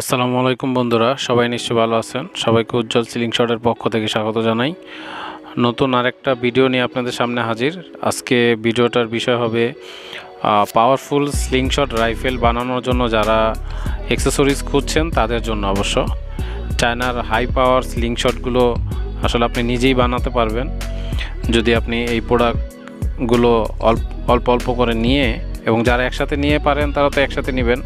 আসসালামু আলাইকুম বন্ধুরা, সবাই নিশ্চয়ই ভালো আছেন। সবাইকে উজ্জ্বল সিলিং শটের পক্ষ থেকে স্বাগত জানাই। নতুন আরেকটা ভিডিও নিয়ে আপনাদের সামনে হাজির। আজকে ভিডিওটার বিষয় হবে পাওয়ারফুল স্লিং শট রাইফেল বানানোর জন্য যারা এক্সেসরিজ খুঁজছেন তাদের জন্য অবশ্য। চায়নার হাই পাওয়ার স্লিং শটগুলো আসলে আপনি নিজেই বানাতে পারবেন। যদি আপনি এই প্রোডাক্টগুলো অল্প অল্প করে নিয়ে এবং যারা একসাথে নিয়ে পারেন তারা তো একসাথে নেবেন।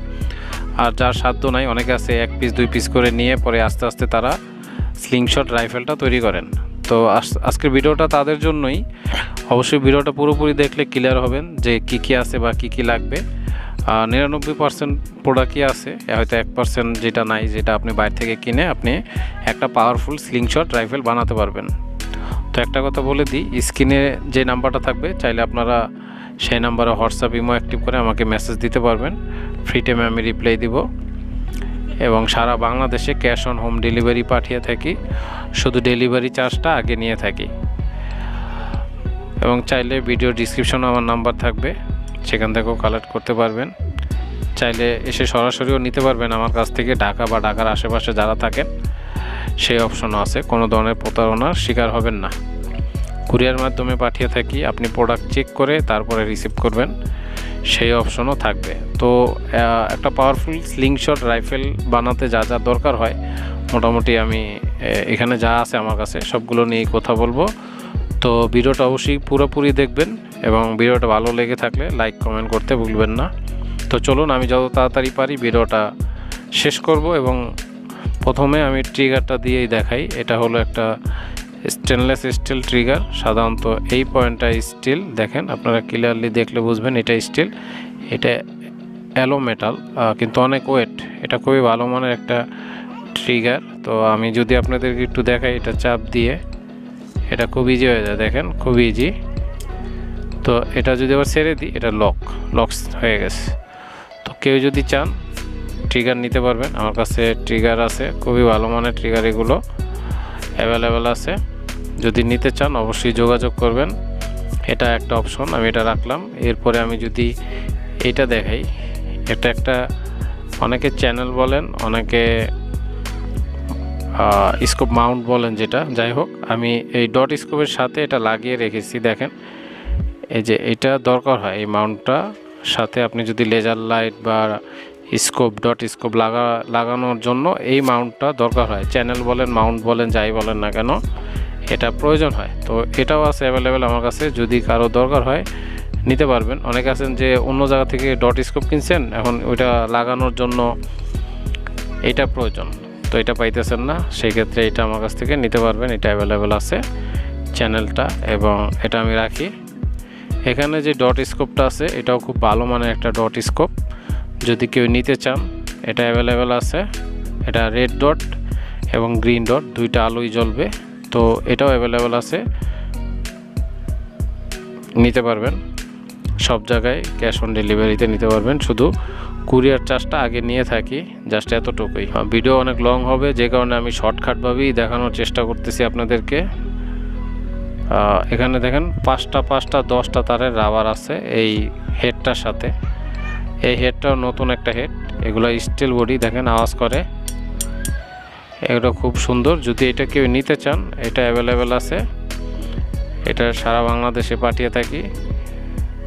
আর যার সাধ্য নাই, অনেকে আছে এক পিস দুই পিস করে নিয়ে পরে আস্তে আস্তে তারা স্লিংশট রাইফেলটা তৈরি করেন। তো আজ- আজকের ভিডিওটা তাদের জন্যই। অবশ্যই ভিডিওটা পুরোপুরি দেখলে ক্লিয়ার হবেন যে কি কি আছে বা কি কি লাগবে। নিরানব্বই পার্সেন্ট প্রোডাক্টই আছে হয়তো এক পার্সেন্ট যেটা নাই, যেটা আপনি বাইরে থেকে কিনে আপনি একটা পাওয়ারফুল স্লিংশট রাইফেল বানাতে পারবেন। তো একটা কথা বলে দিই, স্ক্রিনে যে নাম্বারটা থাকবে, চাইলে আপনারা সেই নাম্বারে হোয়াটসঅ্যাপ, ইমো অ্যাক্টিভ করে আমাকে মেসেজ দিতে পারবেন। ফ্রি টাইমে আমি রিপ্লাই দিব। এবং সারা বাংলাদেশে ক্যাশ অন হোম ডেলিভারি পাঠিয়ে থাকি। শুধু ডেলিভারি চার্জটা আগে নিয়ে থাকি। এবং চাইলে ভিডিও ডিসক্রিপশনে আমার নাম্বার থাকবে। সেখান থেকেও কালেক্ট করতে পারবেন। চাইলে এসে সরাসরিও নিতে পারবেন আমার কাছ থেকে, ঢাকা বা ঢাকার আশেপাশে যারা থাকেন। সেই অপশনও আছে। কোনো ধরনের প্রতারণার শিকার হবেন না। কুরিয়ার মাধ্যমে পাঠিয়ে থাকি, আপনি প্রোডাক্ট চেক করে তারপরে রিসিভ করবেন, সেই অপশনও থাকবে। তো একটা পাওয়ারফুল স্লিংশট রাইফেল বানাতে যা যা দরকার হয়, মোটামুটি আমি এখানে যা আছে আমার কাছে, সবগুলো নিয়ে কথা বলব। তো, ভিডিওটা অবশ্যই পুরোপুরি দেখবেন এবং ভিডিওটা ভালো লেগে থাকলে লাইক কমেন্ট করতে ভুলবেন না। তো, চলুন আমি যত তাড়াতাড়ি পারি ভিডিওটা শেষ করব এবং প্রথমে আমি ট্রিগারটা দিয়েই দেখাই। এটা হলো একটা স্টেনলেস স্টিল ট্রিগার সাধারণত এই পয়েন্টটা স্টিল দেখেন আপনারা ক্লিয়ারলি দেখলে বুঝবেন এটা স্টিল এটা অ্যালো মেটাল কিন্তু অনেক ওয়েট এটা খুবই ভালো মানের একটা ট্রিগার তো আমি যদি আপনাদেরকে একটু দেখাই এটা চাপ দিয়ে, এটা খুব ইজি হয়ে যায়, দেখেন খুব ইজি তো এটা যদি আবার ছেড়ে দিই, এটা লক লক হয়ে গেছে, তো কেউ যদি চান ট্রিগার নিতে পারবেন, আমার কাছে ট্রিগার আছে, খুবই ভালো মানের ট্রিগার এগুলো অ্যাভেলেবেল আছে। যদি নিতে চান, অবশ্যই যোগাযোগ করবেন। এটা একটা অপশন, আমি এটা রাখলাম। এরপরে আমি যদি এটা দেখাই, এটা একটা, অনেকে চ্যানেল বলেন, অনেকে স্কোপ মাউন্ট বলেন যেটা, যাই হোক, আমি এই ডট স্কোপের সাথে এটা লাগিয়ে রেখেছি, দেখেন। এই যে এটা দরকার হয় এই মাউন্টটা, সাথে আপনি যদি লেজার লাইট বা স্কোপ ডট স্কোপ লাগা, লাগানোর জন্য এই মাউন্টটা দরকার হয়। চ্যানেল বলেন মাউন্ট বলেন, যাই বলেন না কেন, এটা প্রয়োজন হয়। তো এটাও আছে অ্যাভেলেবেল আমার কাছে, যদি কারও দরকার হয়, নিতে পারবেন। অনেকে আছেন যে অন্য জায়গা থেকে ডট স্কোপ কিনছেন, এখন ওইটা লাগানোর জন্য এটা প্রয়োজন। তো এটা পাইতেছেন না সেই ক্ষেত্রে এটা আমার কাছ থেকে নিতে পারবেন, এটা অ্যাভেলেবেল আছে চ্যানেলটা এবং এটা আমি রাখি। এখানে যে ডট স্কোপটা আছে, এটাও খুব ভালো মানের একটা ডট স্কোপ যদি কেউ নিতে চান, এটা অ্যাভেলেবেল আছে। এটা রেড ডট এবং গ্রিন ডট দুইটা আলোই জ্বলবে। তো এটাও অ্যাভেলেবেল আছে। নিতে পারবেন। সব জায়গায় ক্যাশ অন ডেলিভারিতে নিতে পারবেন। শুধু কুরিয়ার চার্জটা আগে নিয়ে থাকি জাস্ট এতটুকুই। ভিডিও অনেক লং হবে, যে কারণে আমি শর্টকাটভাবেই দেখানোর চেষ্টা করতেছি আপনাদেরকে। এখানে দেখেন পাঁচটা পাঁচটা, দশটা তারের রাবার আছে এই হেডটার সাথে। এই হেডটাও নতুন একটা হেড এগুলো স্টিল বডি দেখেন, আওয়াজ করে। এগুলো খুব সুন্দর। যদি এটা কেউ নিতে চান, এটা অ্যাভেলেবেল আছে। এটা সারা বাংলাদেশে পাঠিয়ে থাকি।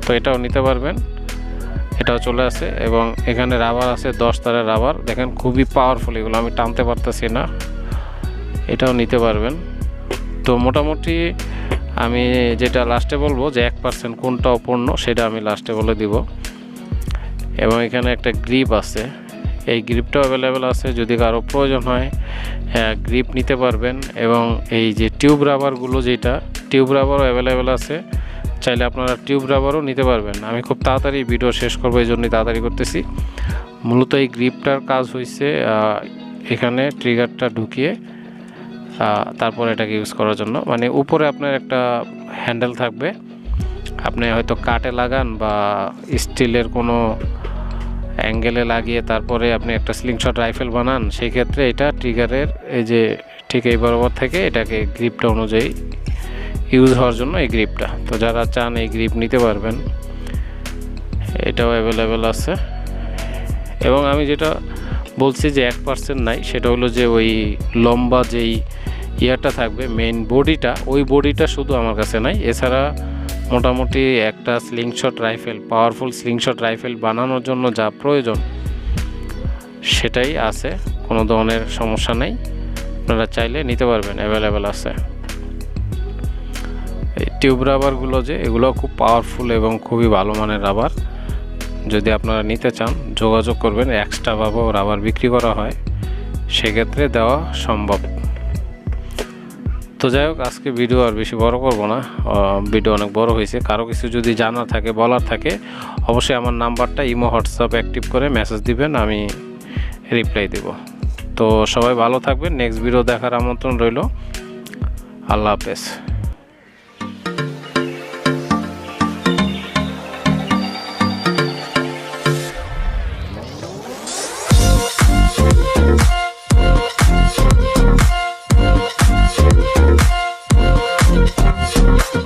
তো এটাও নিতে পারবেন। এটাও চলে আসে এবং এখানে রাবার আছে, দশ তারের রাবার দেখেন, খুবই পাওয়ারফুল এগুলো, আমি টানতে পারতেছি না। এটাও নিতে পারবেন। তো মোটামুটি আমি যেটা লাস্টে বলব যে এক পার্সেন্ট কোনটা অপূর্ণ, সেটা আমি লাস্টে বলে দিব। এবং এখানে একটা গ্রিপ আছে। এই গ্রিপটাও অ্যাভেলেবেল আছে। যদি কারও প্রয়োজন হয় হ্যাঁ গ্রিপ নিতে পারবেন এবং এই যে টিউব রাবারগুলো যেটা, টিউব রাবারও অ্যাভেলেবেল আছে। চাইলে আপনারা টিউব রাবারও নিতে পারবেন। আমি খুব তাড়াতাড়ি ভিডিও শেষ করব, এই জন্যই তাড়াতাড়ি করতেছি। মূলত এই গ্রিপটার কাজ হয়েছে এখানে ট্রিগারটা ঢুকিয়ে তারপর এটাকে ইউজ করার জন্য। মানে উপরে আপনার একটা হ্যান্ডেল থাকবে। আপনি হয়তো কাটে লাগান বা স্টিলের কোনো অ্যাঙ্গেলে লাগিয়ে তারপরে আপনি একটা স্লিংশট রাইফেল বানান, সেই ক্ষেত্রে এটা ট্রিগারের এই যে ঠিক এই বরাবর থেকে এটাকে গ্রিপটা অনুযায়ী ইউজ হওয়ার জন্য এই গ্রিপটা তো যারা চান এই গ্রিপ নিতে পারবেন, এটাও অ্যাভেলেবেল আছে। এবং আমি যেটা বলছি যে এক পার্সেন্ট নাই, সেটা হলো যে ওই লম্বা যেই ইয়ারটা থাকবে মেইন বডিটা ওই বডিটা শুধু আমার কাছে নাই। এছাড়া মোটামুটি একটা slingshot rifle powerful slingshot rifle বানানোর জন্য যা প্রয়োজন, সেটাই আছে, কোনো ধরনের সমস্যা নেই। আপনারা চাইলে নিতে পারবেন অ্যাভেলেবেল আছে। এই টিউব রাবারগুলো যে, এগুলো খুব পাওয়ারফুল এবং খুবই ভালো মানের রাবার যদি আপনারা নিতে চান, যোগাযোগ করবেন এক্সট্রাভাবেও রাবার বিক্রি করা হয়, সেক্ষেত্রে দেওয়া সম্ভব। তো যাই হোক, আজকে ভিডিও আর বেশি বড় করব না। ভিডিও অনেক বড় হয়েছে। কারও কিছু যদি জানা থাকে, বলার থাকে, অবশ্যই আমার নাম্বারটা ইমো, হোয়াটসঅ্যাপ অ্যাক্টিভ করে মেসেজ দিবেন, আমি রিপ্লাই দেব। তো সবাই ভালো থাকবেন। নেক্সট ভিডিও দেখার আমন্ত্রণ রইল। আল্লাহ হাফেজ।